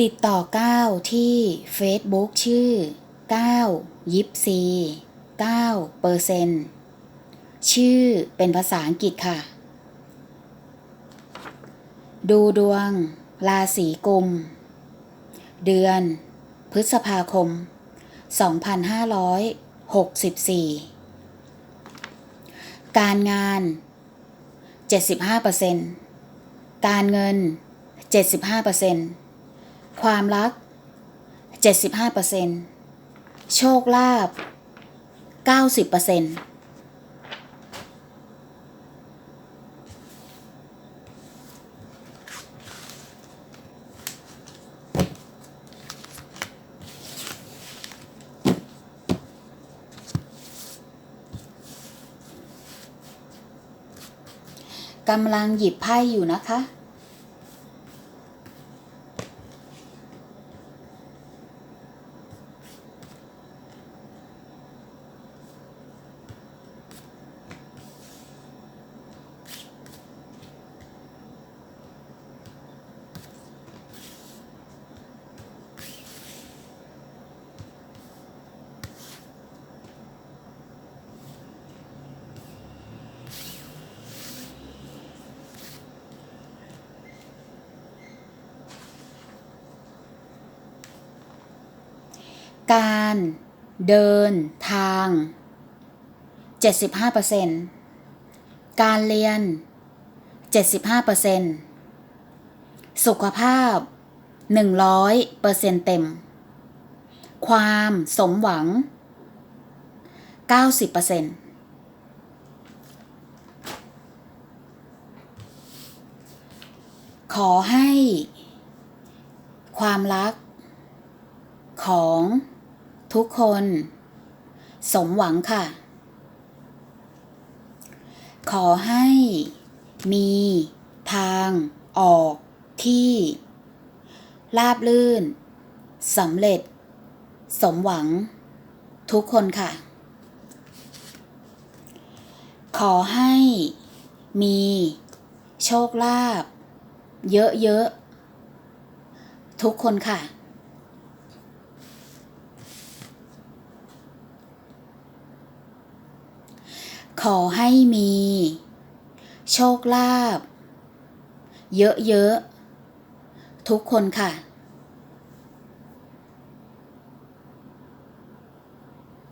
ติดต่อก้าวที่ Facebook ชื่อก้าวยิปซี9เปอร์เซนชื่อเป็นภาษาอังกฤษค่ะ ดูดวง ราศีกุม เดือน พฤษภาคม 2564 การงาน 75%การเงิน 75% ความรัก 75%โชคลาภ 90%กำลังหยิบไพ่อยู่นะคะ การ เดินทาง 75%การเรียน 75%สุขภาพ 100%เต็ม ความสมหวัง 90%ขอให้ ความรักของ ทุกคน สมหวังค่ะ ขอให้ มี ทาง ออก ที่ราบลื่นสำเร็จ สมหวัง ทุกคนค่ะ ขอให้ มี โชคลาภเยอะๆทุกคนค่ะ ขอให้มี โชคลาภเยอะๆ ทุกคนค่ะ